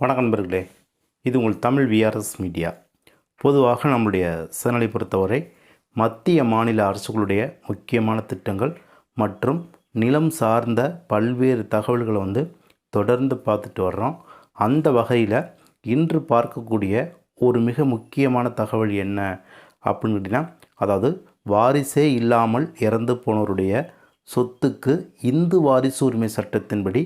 வணக்கம் நண்பர்களே. இது உங்கள் தமிழ் விஆர்எஸ் மீடியா பொதுவாக நம்முடைய சேனலை பொறுத்தவரை மத்திய மாநில அரசுகளுடைய முக்கியமான திட்டங்கள் மற்றும் நிலம் சார்ந்த பல்வேறு தகவல்களை வந்து தொடர்ந்து பார்த்துட்டு வர்றோம். அந்த வகையில் இன்று பார்க்கக்கூடிய ஒரு மிக முக்கியமான தகவல் என்ன அப்படின்னு கேட்டிங்கன்னா அதாவது வாரிசே இல்லாமல் இறந்து போனவருடைய சொத்துக்கு இந்து வாரிசு உரிமை சட்டத்தின்படி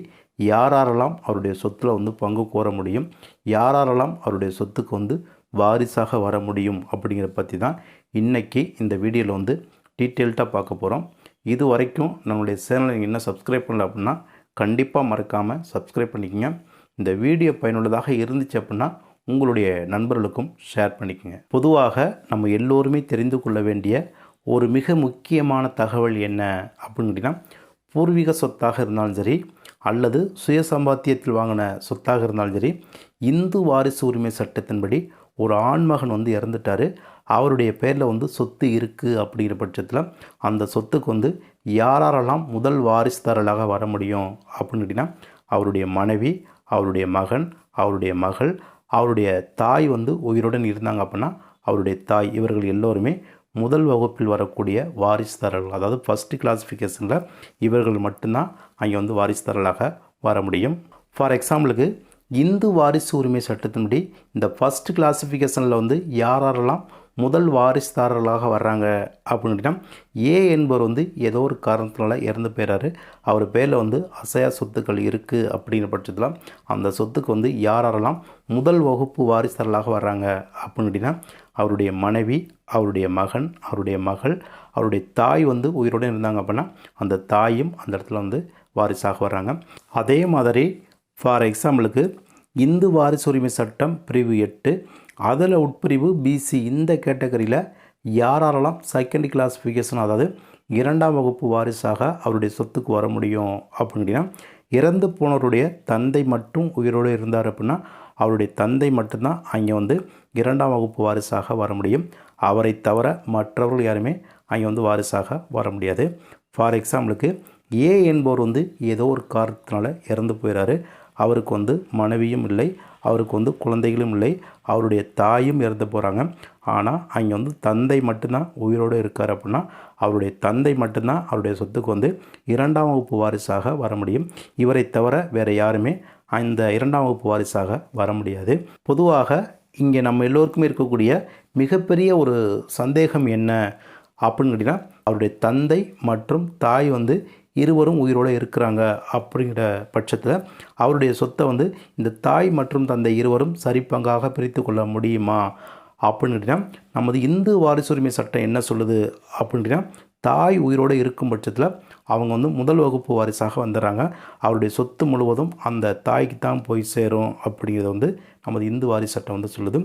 யாரெல்லாம் அவருடைய சொத்தில் வந்து பங்கு கோர முடியும் யாரெல்லாம் அவருடைய சொத்துக்கு வந்து வாரிசாக வர முடியும் அப்படிங்கிற பற்றி தான் இன்றைக்கி இந்த வீடியோவில் வந்து டீட்டெயில்டாக பார்க்க போகிறோம் இது வரைக்கும் நம்மளுடைய சேனலை நீங்கள் இன்னும் சப்ஸ்கிரைப் பண்ணல அப்படின்னா கண்டிப்பாக மறக்காமல் சப்ஸ்கிரைப் பண்ணிக்கோங்க. இந்த வீடியோ பயனுள்ளதாக இருந்துச்சு அப்படின்னா உங்களுடைய நண்பர்களுக்கும் ஷேர் பண்ணிக்கோங்க. பொதுவாக நம்ம எல்லோருமே தெரிந்து கொள்ள வேண்டிய ஒரு மிக முக்கியமான தகவல் என்ன அப்படின்னு கேட்டிங்கன்னா பூர்வீக சொத்தாக இருந்தாலும் சரி அல்லது சுய சம்பாத்தியத்தில் வாங்கின சொத்தாக இருந்தாலும் சரி இந்து வாரிசு உரிமை சட்டத்தின்படி ஒரு ஆண்மகன் வந்து இறந்துட்டார். அவருடைய பேரில் வந்து சொத்து இருக்குது அப்படிங்கிற பட்சத்தில் அந்த சொத்துக்கு வந்து யாரெல்லாம் முதல் வாரிசுதாரர்களாக வர முடியும் அப்படின்னு கேட்டிங்கன்னா அவருடைய மனைவி அவருடைய மகன் அவருடைய மகள் அவருடைய தாய் வந்து உயிருடன் இருந்தாங்க அப்படின்னா அவருடைய தாய் இவர்கள் எல்லோருமே முதல் வகுப்பில் வரக்கூடிய வாரிசுதாரர்கள் அதாவது ஃபஸ்ட்டு கிளாஸிஃபிகேஷனில் இவர்கள் மட்டும்தான் அங்கே வந்து வாரிசுதாரர்களாக வர முடியும். ஃபார் எக்ஸாம்பிளுக்கு இந்து வாரிசு உரிமை சட்டத்தின்படி இந்த ஃபஸ்ட் கிளாஸிஃபிகேஷனில் வந்து யாரெல்லாம் முதல் வாரிசுதாரர்களாக வர்றாங்க அப்படின்னா ஏ என்பவர் வந்து ஏதோ ஒரு காரணத்தினால இறந்து போயிறாரு. அவர் பேரில் வந்து அசையா சொத்துக்கள் இருக்குது அப்படிங்கிற பட்சத்தில் அந்த சொத்துக்கு வந்து யாரெல்லாம் முதல் வகுப்பு வாரிசுதாரர்களாக வர்றாங்க அப்படின்னா அவருடைய மனைவி அவருடைய மகன் அவருடைய மகள் அவருடைய தாய் வந்து உயிரோடு இருந்தாங்க அப்படின்னா அந்த தாயும் அந்த இடத்துல வந்து வாரிசாக வர்றாங்க. அதே மாதிரி ஃபார் எக்ஸாம்பிளுக்கு இந்து வாரிசு உரிமை சட்டம் பிரிவு எட்டு அதில் உட்பிரிவு பிசி இந்த கேட்டகரியில் யாரெல்லாம் செகண்ட் கிளாஸிஃபிகேஷன் அதாவது இரண்டாம் வகுப்பு வாரிசாக அவருடைய சொத்துக்கு வர முடியும் அப்படின்னா இறந்து போனவருடைய தந்தை மட்டும் உயிரோடு இருந்தார் அப்படின்னா அவருடைய தந்தை மட்டும்தான் அங்கே வந்து இரண்டாம் வகுப்பு வாரிசாக வர முடியும். அவரை தவிர மற்றவர்கள் யாருமே அங்கே வந்து வாரிசாக வர முடியாது. ஃபார் எக்ஸாம்பிளுக்கு ஏ என்பவர் வந்து ஏதோ ஒரு காரணத்தினால இறந்து போயிறாரு. அவருக்கு வந்து மனைவியும் இல்லை அவருக்கு வந்து குழந்தைகளும் இல்லை அவருடைய தாயும் இறந்து போகிறாங்க ஆனால் அங்கே வந்து தந்தை மட்டும்தான் உயிரோடு இருக்கார் அப்படின்னா அவருடைய தந்தை மட்டும்தான் அவருடைய சொத்துக்கு வந்து இரண்டாம் வகுப்பு வாரிசாக வர முடியும். இவரை தவிர வேறு யாருமே அந்த இரண்டாம் வகுப்பு வாரிசாக வர முடியாது. பொதுவாக இங்கே நம்ம எல்லோருக்குமே இருக்கக்கூடிய மிகப்பெரிய ஒரு சந்தேகம் என்ன அப்படின்னு கேட்டிங்கன்னா அவருடைய தந்தை மற்றும் தாய் வந்து இருவரும் உயிரோடு இருக்கிறாங்க அப்படிங்கிற பட்சத்தில் அவருடைய சொத்தை வந்து இந்த தாய் மற்றும் தந்தை இருவரும் சரிப்பங்காக பிரித்து கொள்ள முடியுமா அப்படின்னு கேட்டிங்கன்னா நமது இந்து வாரிசுரிமை சட்டம் என்ன சொல்லுது அப்படின்னா தாய் உயிரோடு இருக்கும் பட்சத்தில் அவங்க வந்து முதல் வகுப்பு வாரிசாக வந்துடுறாங்க. அவருடைய சொத்து முழுவதும் அந்த தாய்க்கு தான் போய் சேரும் அப்படிங்கிறது வந்து நமது இந்து வாரி சட்டம் வந்து சொல்லுது.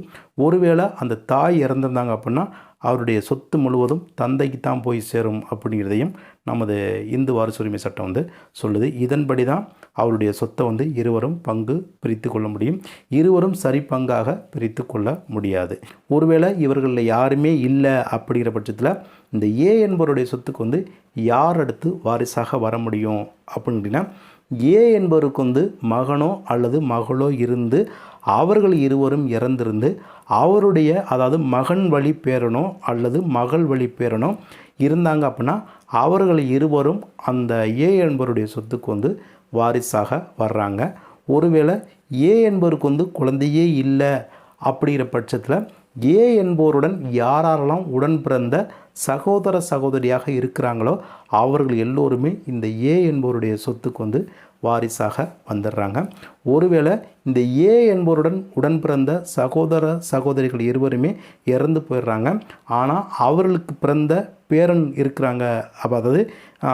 ஒருவேளை அந்த தாய் இறந்திருந்தாங்க அப்படின்னா அவருடைய சொத்து முழுவதும் தந்தைக்கு தான் போய் சேரும் அப்படிங்கிறதையும் நமது இந்து வாரிசுரிமை சட்டம் வந்து சொல்லுது. இதன்படி தான் அவருடைய சொத்தை வந்து இருவரும் பங்கு பிரித்து கொள்ள முடியும். இருவரும் சரி பங்காக பிரித்து கொள்ள முடியாது. ஒருவேளை இவர்களில் யாருமே இல்லை அப்படிங்கிற பட்சத்தில் இந்த ஏ என்பவருடைய சொத்துக்கு வந்து யார் அடுத்து வாரிசாக வர முடியும் அப்படின்னா ஏ என்பவருக்கு வந்து மகனோ அல்லது மகளோ இருந்து அவர்கள் இருவரும் இறந்திருந்து அவருடைய அதாவது மகன் வழி பேரனோ அல்லது மகள் வழி பேரனோ இருந்தாங்க அப்படின்னா அவர்கள் இருவரும் அந்த ஏ என்பவருடைய சொத்துக்கு வந்து வாரிசாக வர்றாங்க. ஒருவேளை ஏ என்பவருக்கு வந்து குழந்தையே இல்லை அப்படிங்கிற பட்சத்தில் ஏ என்பவருடன் யாரெல்லாம் உடன் பிறந்த சகோதர சகோதரியாக இருக்கிறாங்களோ அவர்கள் எல்லோருமே இந்த ஏ என்பவருடைய சொத்துக்கு வந்து வாரிசாக வந்துடுறாங்க. ஒருவேளை இந்த ஏ என்பவருடன் உடன் பிறந்த சகோதர சகோதரிகள் இருவருமே இறந்து போயிடுறாங்க. ஆனால் அவர்களுக்கு பிறந்த பேரன் இருக்கிறாங்க. அப்போ அதாவது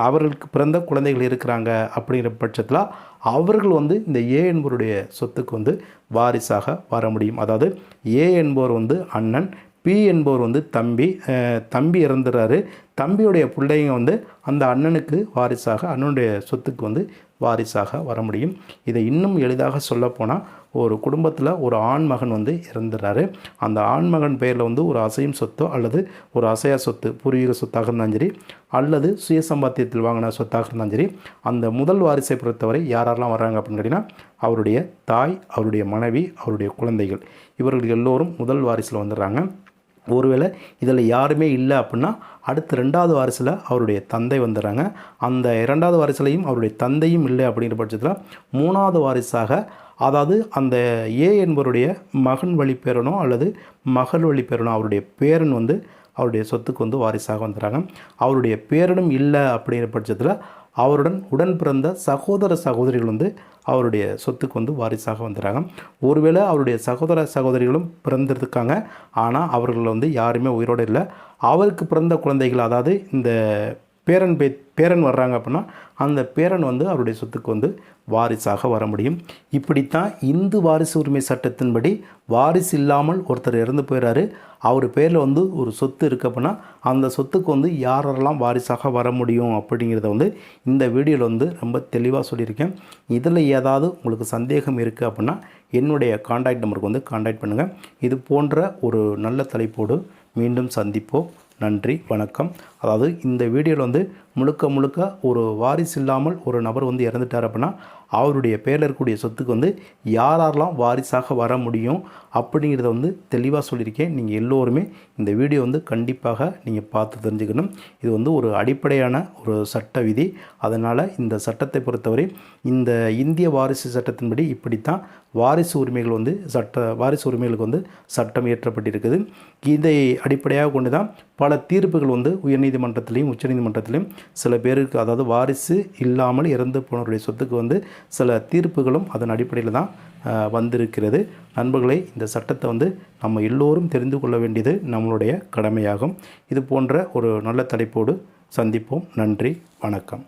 அவர்களுக்கு பிறந்த குழந்தைகள் இருக்கிறாங்க அப்படிங்கிற பட்சத்தில் அவர்கள் வந்து இந்த ஏ என்பவருடைய சொத்துக்கு வந்து வாரிசாக வர முடியும். அதாவது ஏ என்பவர் வந்து அண்ணன் பி என்பவர் வந்து தம்பி தம்பி இறந்துறாரு தம்பியுடைய பிள்ளைங்க வந்து அந்த அண்ணனுக்கு வாரிசாக அண்ணனுடைய சொத்துக்கு வந்து வாரிசாக வர முடியும். இதை இன்னும் எளிதாக சொல்லப்போனால் ஒரு குடும்பத்தில் ஒரு ஆண் மகன் வந்து இறந்துடுறாரு அந்த ஆண் மகன் பேரில் வந்து ஒரு அசையும் சொத்தோ அல்லது ஒரு அசையா சொத்து பூர்வீக சொத்தாக இருந்தாலும் சரி அல்லது சுய சம்பாத்தியத்தில் வாங்கின சொத்தாக இருந்தாலும் சரி அந்த முதல் வாரிசை பொறுத்தவரை யாரெல்லாம் வர்றாங்க அப்படின்னு கேட்டிங்கன்னா அவருடைய தாய் அவருடைய மனைவி அவருடைய குழந்தைகள். இவர்கள் எல்லோரும் முதல் வாரிசில் வந்துடுறாங்க. ஒருவேளை இதில் யாருமே இல்லை அப்படின்னா அடுத்த ரெண்டாவது வாரிசில் அவருடைய தந்தை வந்துடுறாங்க. அந்த இரண்டாவது வாரிசுலையும் அவருடைய தந்தையும் இல்லை அப்படிங்கிற பட்சத்தில் மூணாவது வாரிசாக அதாவது அந்த ஏ என்பவருடைய மகன் வழி பேரனோ அல்லது மகள் வழி பேரனோ அவருடைய பேரன் வந்து அவருடைய சொத்துக்கு வந்து வாரிசாக வந்துடுறாங்க. அவருடைய பேரனும் இல்லை அப்படிங்கிற பட்சத்தில் அவருடன் உடன் பிறந்த சகோதர சகோதரிகள் வந்து அவருடைய சொத்துக்கு வந்து வாரிசாக வந்துடுறாங்க ஒருவேளை அவருடைய சகோதர சகோதரிகளும் பிறந்திருக்காங்க ஆனால் அவர்கள் வந்து யாருமே உயிரோடு இல்லை. அவருக்கு பிறந்த குழந்தைகள் அதாவது இந்த பேரன் பே பேரன் வர்றாங்க அப்படின்னா அந்த பேரன் வந்து அவருடைய சொத்துக்கு வந்து வாரிசாக வர முடியும். இப்படித்தான் இந்து வாரிசு உரிமை சட்டத்தின்படி வாரிசு இல்லாமல் ஒருத்தர் இறந்து போயிறாரு. அவர் பேரில் வந்து ஒரு சொத்து இருக்கு அப்படின்னா அந்த சொத்துக்கு வந்து யாரெல்லாம் வாரிசாக வர முடியும் அப்படிங்கிறத வந்து இந்த வீடியோவில் வந்து ரொம்ப தெளிவாக சொல்லியிருக்கேன். இதில் ஏதாவது உங்களுக்கு சந்தேகம் இருக்குது அப்படின்னா என்னுடைய காண்டாக்ட் நம்பருக்கு வந்து காண்டாக்ட் பண்ணுங்கள் இது போன்ற ஒரு நல்ல தலைப்போடு மீண்டும் சந்திப்போம். நன்றி வணக்கம். அதாவது இந்த வீடியோவில் வந்து முழுக்க முழுக்க ஒரு வாரிசு இல்லாமல் ஒரு நபர் வந்து இறந்துட்டார் அப்படின்னா அவருடைய பேரில் இருக்கக்கூடிய சொத்துக்கு வந்து யாரெல்லாம் வாரிசாக வர முடியும் அப்படிங்கிறத வந்து தெளிவாக சொல்லியிருக்கேன். நீங்கள் எல்லோருமே இந்த வீடியோ வந்து கண்டிப்பாக நீங்கள் பார்த்து தெரிஞ்சுக்கணும். இது வந்து ஒரு அடிப்படையான ஒரு சட்ட விதி. அதனால் இந்த சட்டத்தை பொறுத்தவரை இந்த இந்திய வாரிசு சட்டத்தின்படி இப்படித்தான் வாரிசு உரிமைகள் வந்து சட்ட வாரிசு உரிமைகளுக்கு வந்து சட்டம் இயற்றப்பட்டிருக்குது. இதை அடிப்படையாக கொண்டு தான் பல தீர்ப்புகள் வந்து உயர்நீதிமன்றத்திலையும் உச்சநீதிமன்றத்திலையும் சில பேருக்கு அதாவது வாரிசு இல்லாமல் இறந்து போனவருடைய சொத்துக்கு வந்து சில தீர்ப்புகளும் அதன் அடிப்படையில் தான் வந்திருக்கிறது. நண்பர்களே இந்த சட்டத்தை வந்து நம்ம எல்லோரும் தெரிந்து கொள்ள வேண்டியது நம்மளுடைய கடமையாகும். இது போன்ற ஒரு நல்ல தலைப்போடு சந்திப்போம். நன்றி வணக்கம்.